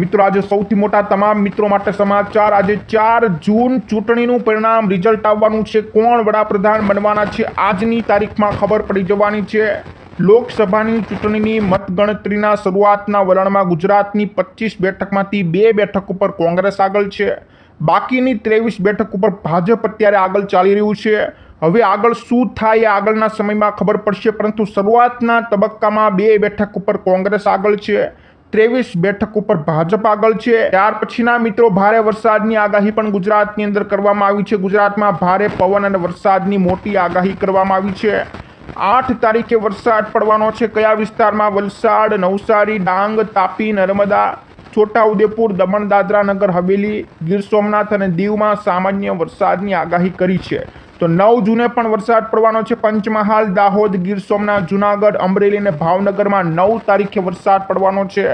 મિત્રો આજે સૌથી મોટા તમામ મિત્રો માટે સમાચાર. આજે ચાર જૂન ચૂંટણીનું પરિણામ રિઝલ્ટ આવવાનું છે. કોણ વડાપ્રધાન બનવાના છે? આજની તારીખમાં ખબર પડી જવાની છે. લોકસભાની ચૂંટણીની મતગણતરીના શરૂઆતના વલણમાં ગુજરાતની પચીસ બેઠકમાંથી બે બેઠક ઉપર કોંગ્રેસ આગળ છે. બાકીની ત્રેવીસ બેઠક ઉપર ભાજપ અત્યારે આગળ ચાલી રહ્યું છે. હવે આગળ શું થાય એ આગળના સમયમાં ખબર પડશે, પરંતુ શરૂઆતના તબક્કામાં બે બેઠક ઉપર કોંગ્રેસ આગળ છે. ત્રેવીસ બેઠક ઉપર ભાજપ આગળ છે. ત્યાર પછીના મિત્રો, ભારે વરસાદની આગાહી પણ ગુજરાતની અંદર કરવામાં આવી છે. ગુજરાતમાં ભારે પવન અને વરસાદની મોટી આગાહી કરવામાં આવી છે. આઠ તારીખે વરસાદ પડવાનો છે. કયા વિસ્તારમાં? વલસાડ, નવસારી, ડાંગ, તાપી, નર્મદા, છોટાઉદેપુર, દમણ, દાદરા નગર, હવેલી, ગીર સોમનાથ અને દીવમાં સામાન્ય વરસાદની આગાહી કરી છે. તો નવ જૂને પણ વરસાદ પડવાનો છે. પંચમહાલ, દાહોદ, ગીર સોમનાથ, જુનાગઢ, અમરેલી અને ભાવનગરમાં નવ તારીખે વરસાદ પડવાનો છે.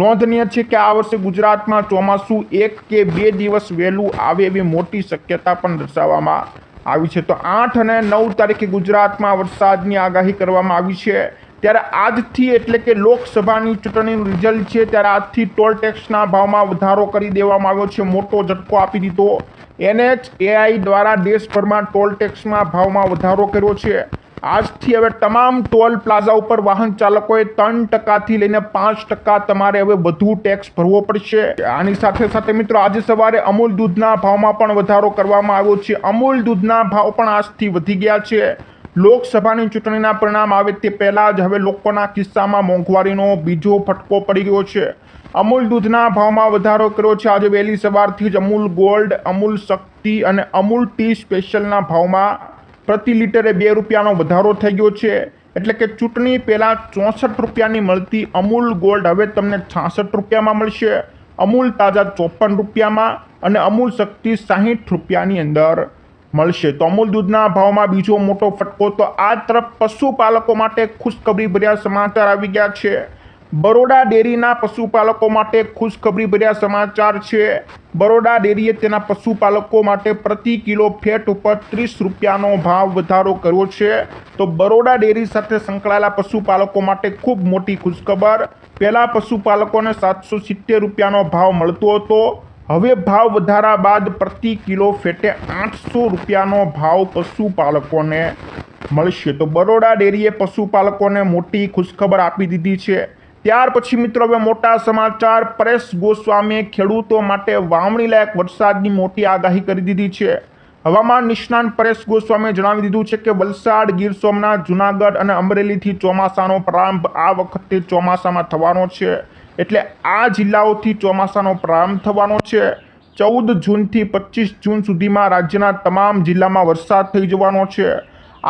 નોંધનીય છે કે આ વર્ષે ગુજરાતમાં ચોમાસું એક કે બે દિવસ વહેલું આવે એવી મોટી શક્યતા પણ દર્શાવવામાં આવી છે. તો આઠ અને નવ તારીખે ગુજરાતમાં વરસાદની આગાહી કરવામાં આવી છે. ત્યારે આજથી એટલે કે લોકસભાની ચૂંટણીનું રિઝલ્ટ છે, ત્યારે આજથી ટોલ ટેક્સના ભાવમાં વધારો કરી દેવામાં આવ્યો છે. મોટો ઝટકો આપી દીધો. એનએચએઆઈ દ્વારા દેશભરમાં ટોલ ટેક્સમાં ભાવમાં વધારો કર્યો છે. આજથી હવે તમામ ટોલ પ્લાઝા ઉપર વાહન ચાલકોએ ત્રણ ટકાથી લઈને પાંચ ટકા તમારે હવે વધુ ટેક્સ ભરવો પડશે. આની સાથે સાથે મિત્રો, આજે સવારે અમૂલ દૂધના ભાવમાં પણ વધારો કરવામાં આવ્યો છે. અમૂલ દૂધના ભાવ પણ આજથી વધી ગયા છે. લોકસભાની ચૂંટણીના પરિણામ આવે તે પહેલાં જ હવે લોકોના કિસ્સામાં મોંઘવારીનો બીજો ફટકો પડી ગયો છે. અમૂલ દૂધના ભાવમાં વધારો કર્યો છે. આજે વહેલી સવારથી જ અમૂલ ગોલ્ડ, અમૂલ શક્તિ અને અમૂલ ટી સ્પેશિયલના ભાવમાં પ્રતિ લીટરે બે રૂપિયાનો વધારો થઈ ગયો છે. એટલે કે ચૂંટણી પહેલાં ચોસઠ રૂપિયાની મળતી અમૂલ ગોલ્ડ હવે તમને છાસઠ રૂપિયામાં મળશે. અમૂલ તાજા ચોપન રૂપિયામાં અને અમૂલ શક્તિ સાહીઠ રૂપિયાની અંદર. મળશે. તો અમૂલ દૂધના ભાવમાં બીજો મોટો ફટકો તો આ તરફ પશુપાલકો માટે ખુશખબરી ભર્યા સમાચાર આવી ગયા છે. બરોડા ડેરીના પશુપાલકો માટે ખુશખબરી ભર્યા સમાચાર છે. બરોડા ડેરીએ તેના પશુપાલકો માટે પ્રતિ કિલો ફેટ ઉપર ત્રીસ રૂપિયાનો ભાવ વધારો કર્યો છે. તો બરોડા ડેરી સાથે સંકળાયેલા પશુપાલકો માટે ખૂબ મોટી ખુશખબર. પહેલાં પશુપાલકોને સાતસો સિત્તેર રૂપિયાનો ભાવ મળતો હતો. હવે ભાવ વધારા બાદ પ્રતિ કિલો ફેટે આઠસો રૂપિયાનો ભાવ પશુપાલકોને મળશે. તો બરોડા ડેરીએ પશુપાલકોને મોટી ખુશખબર આપી દીધી છે. ત્યાર પછી મિત્રો હવે મોટા સમાચાર. પરેશ ગોસ્વામીએ ખેડૂતો માટે વાવણી લાયક વરસાદની મોટી આગાહી કરી દીધી છે. હવામાન નિષ્ણાંત પરેશ ગોસ્વામીએ જણાવી દીધું છે કે વલસાડ, ગીર સોમનાથ, જુનાગઢ અને અમરેલીથી ચોમાસાનો પ્રારંભ આ વખતે ચોમાસામાં થવાનો છે. એટલે આ જિલ્લાઓથી ચોમાસાનો પ્રારંભ થવાનો છે. ચૌદ જૂનથી પચીસ જૂન સુધીમાં રાજ્યના તમામ જિલ્લામાં વરસાદ થઈ જવાનો છે.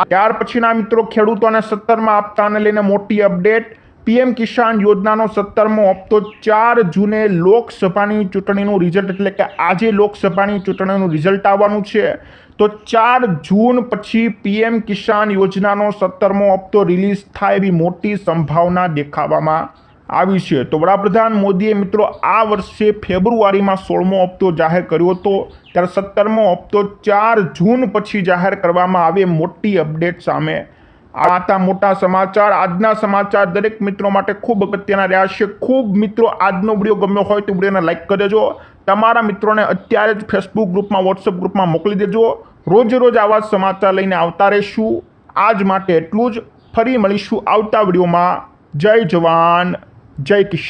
ત્યાર પછીના મિત્રો ખેડૂતોને સત્તરમાં આપતાને લઈને મોટી અપડેટ. પીએમ કિસાન યોજનાનો સત્તરમો હપ્તો ચાર જૂને લોકસભાની ચૂંટણીનું રિઝલ્ટ, એટલે કે આજે લોકસભાની ચૂંટણીનું રિઝલ્ટ આવવાનું છે. તો ચાર જૂન પછી પીએમ કિસાન યોજનાનો સત્તરમો હપ્તો રિલીઝ થાય એવી મોટી સંભાવના દેખાવામાં આવી છે. તો વડાપ્રધાન મોદીએ મિત્રો આ વર્ષે ફેબ્રુઆરીમાં સોળમો હપ્તો જાહેર કર્યો હતો. ત્યારે સત્તરમો હપ્તો ચાર જૂન પછી જાહેર કરવામાં આવે મોટી અપડેટ સામે આ હતા મોટા સમાચાર. આજના સમાચાર દરેક મિત્રો માટે ખૂબ અગત્યના રહ્યા છે. ખૂબ મિત્રો આજનો વીડિયો ગમ્યો હોય તો વિડીયોને લાઈક કરી દેજો. તમારા મિત્રોને અત્યારે જ ફેસબુક ગ્રુપમાં વોટ્સઅપ ગ્રુપમાં મોકલી દેજો. રોજ રોજ આવા સમાચાર લઈને આવતા રહીશું. આજ માટે એટલું જ. ફરી મળીશું આવતા વિડીયોમાં. જય જવાન. જય કિસાન